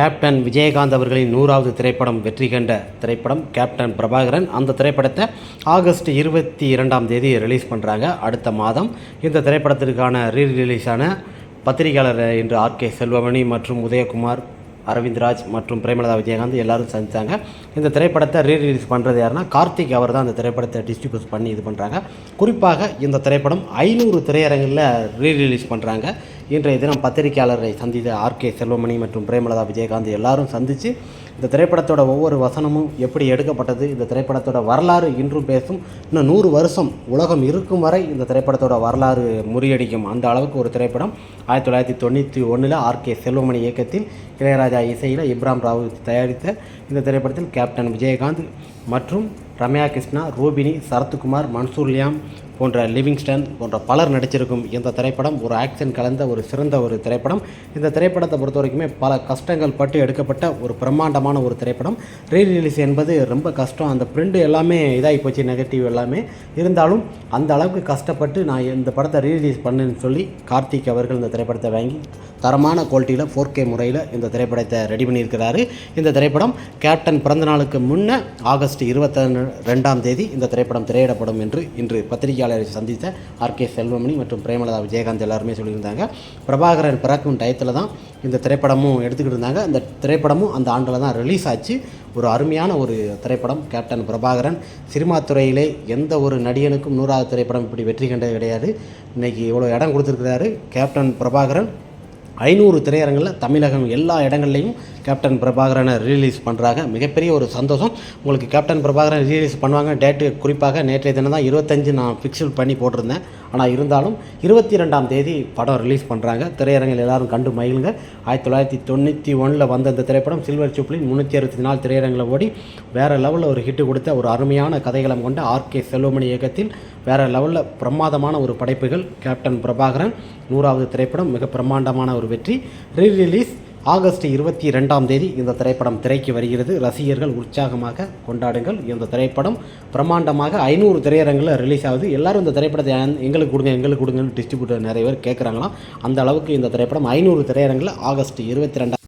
Captain Vijayakanth அவர்களின் நூறாவது திரைப்படம் வெற்றி கண்ட திரைப்படம் கேப்டன் பிரபாகரன். அந்த திரைப்படத்தை ஆகஸ்ட் இருபத்தி இரண்டாம் தேதி ரிலீஸ் பண்ணுறாங்க அடுத்த மாதம் இந்த திரைப்படத்திற்கான ரீ ரிலீஸான பத்திரிகையாளர் இன்று ஆர்கே செல்வமணி மற்றும் உதயகுமார் அரவிந்த்ராஜ் மற்றும் பிரேமலதா விஜயகாந்த் எல்லாரும் சந்தித்தாங்க இந்த திரைப்படத்தை ரீ ரிலீஸ் பண்ணுறது யாருன்னா கார்த்திக் அவர் தான் அந்த திரைப்படத்தை டிஸ்ட்ரிபியூட் பண்ணி இது பண்ணுறாங்க குறிப்பாக இந்த திரைப்படம் ஐநூறு திரையரங்கில் ரீ ரிலீஸ் பண்ணுறாங்க இன்றைய தினம் பத்திரிகையாளரை சந்தித்த ஆர்கே செல்வமணி மற்றும் பிரேமலதா விஜயகாந்த் எல்லாரும் சந்தித்து இந்த திரைப்படத்தோட ஒவ்வொரு வசனமும் எப்படி எடுக்கப்பட்டது இந்த திரைப்படத்தோட வரலாறு இன்றும் பேசும் இன்னும் நூறு வருஷம் உலகம் இருக்கும் வரை இந்த திரைப்படத்தோட வரலாறு முறியடிக்கும். அந்த அளவுக்கு ஒரு திரைப்படம் ஆயிரத்தி தொள்ளாயிரத்தி தொண்ணூற்றி ஒன்றில் ஆர்கே செல்வமணி இயக்கத்தில் இளையராஜா இசையில் இப்ராம் ராவ் தயாரித்த இந்த திரைப்படத்தில் கேப்டன் விஜயகாந்த் மற்றும் ரம்யா கிருஷ்ணா ரூபினி சரத்குமார் மன்சூர்லியாம் போன்ற லிவிங்ஸ்டன் போன்ற பலர் நடிச்சிருக்கும் இந்த திரைப்படம் ஒரு ஆக்ஷன் கலந்த ஒரு சிறந்த ஒரு திரைப்படம். இந்த திரைப்படத்தை பொறுத்த வரைக்குமே பல கஷ்டங்கள் பட்டு எடுக்கப்பட்ட ஒரு பிரம்மாண்டமான ஒரு திரைப்படம். ரீ ரிலீஸ் என்பது ரொம்ப கஷ்டம். அந்த பிரிண்ட் எல்லாமே இதாகி போச்சு நெகட்டிவ் எல்லாமே. இருந்தாலும் அந்த அளவுக்கு கஷ்டப்பட்டு நான் இந்த படத்தை ரீ ரிலீஸ் பண்ணுன்னு சொல்லி கார்த்திக் அவர்கள் இந்த திரைப்படத்தை வாங்கி தரமான குவாலிட்டியில் ஃபோர் கே முறையில் இந்த திரைப்படத்தை ரெடி பண்ணியிருக்கிறாரு. இந்த திரைப்படம் கேப்டன் பிறந்த நாளுக்கு முன்ன ஆகஸ்ட் இருபத்தி ரெண்டாம் தேதி இந்த திரைப்படம் திரையிடப்படும் என்று இன்று பத்திரிகையாளர் சந்தித்த ஆர்கே செல்வமணி மற்றும் பிரேமலதா விஜயகாந்த் எல்லாருமே சொல்லியிருந்தாங்க. பிரபாகரன் பிறக்கும் டயத்தில் தான் இந்த திரைப்படமும் எடுத்துக்கிட்டு இருந்தாங்க. இந்த திரைப்படமும் அந்த ஆண்டில் தான் ரிலீஸ் ஆச்சு. ஒரு அருமையான ஒரு திரைப்படம். கேப்டன் பிரபாகரன். சினிமா துறையிலே எந்த ஒரு நடிகனுக்கும் நூறாவது திரைப்படம் இப்படி வெற்றி கண்டது கிடையாது. இன்றைக்கி இவ்வளோ இடம் கொடுத்துருக்கிறாரு. கேப்டன் பிரபாகரன். ஐநூறு திரையரங்கில் தமிழகம் எல்லா இடங்கள்லையும் கேப்டன் பிரபாகரனை ரிலீஸ் பண்ணுறாங்க மிகப்பெரிய ஒரு சந்தோஷம். உங்களுக்கு கேப்டன் பிரபாகரன் ரிலீஸ் பண்ணுவாங்க. டேட்டு குறிப்பாக நேற்றைய தினம் தான் இருபத்தஞ்சு நான் ஃபிக்ஸல் பண்ணி போட்டிருந்தேன். ஆனால் இருந்தாலும் இருபத்தி ரெண்டாம் தேதி படம் ரிலீஸ் பண்ணுறாங்க திரையரங்கில் எல்லாரும் கண்டு மகிழுங்க. ஆயிரத்தி தொள்ளாயிரத்தி தொண்ணூற்றி ஒன்றில் வந்த இந்த திரைப்படம் சில்வர் சூப்ளின் முந்நூற்றி அறுபத்தி நாலு திரையரங்கில் ஓடி வேறு லெவலில் ஒரு ஹிட்டு கொடுத்த ஒரு அருமையான கதைகளம் கொண்ட ஆர்கே செல்வமணி இயக்கத்தில் வேறு லெவலில் பிரமாதமான ஒரு படைப்புகள். கேப்டன் பிரபாகரன் நூறாவது திரைப்படம் மிக பிரம்மாண்டமான ஒரு வெற்றி. ரீ ரிலீஸ் ஆகஸ்ட் இருபத்தி ரெண்டாம் தேதி இந்த திரைப்படம் திரைக்கு வருகிறது. ரசிகர்கள் உற்சாகமாக கொண்டாடுங்கள். இந்த திரைப்படம் பிரம்மாண்டமாக ஐநூறு திரையரங்கில் ரிலீஸ் ஆகுது. எல்லாரும் இந்த திரைப்படத்தை எங்களுக்கு கொடுங்க எங்களுக்கு கொடுங்கன்னு டிஸ்ட்ரிபியூட்டர் நிறைய பேர் கேட்குறாங்களாம் அந்த அளவுக்கு இந்த திரைப்படம் ஐநூறு திரையரங்கில் ஆகஸ்ட் இருபத்தி ரெண்டாம்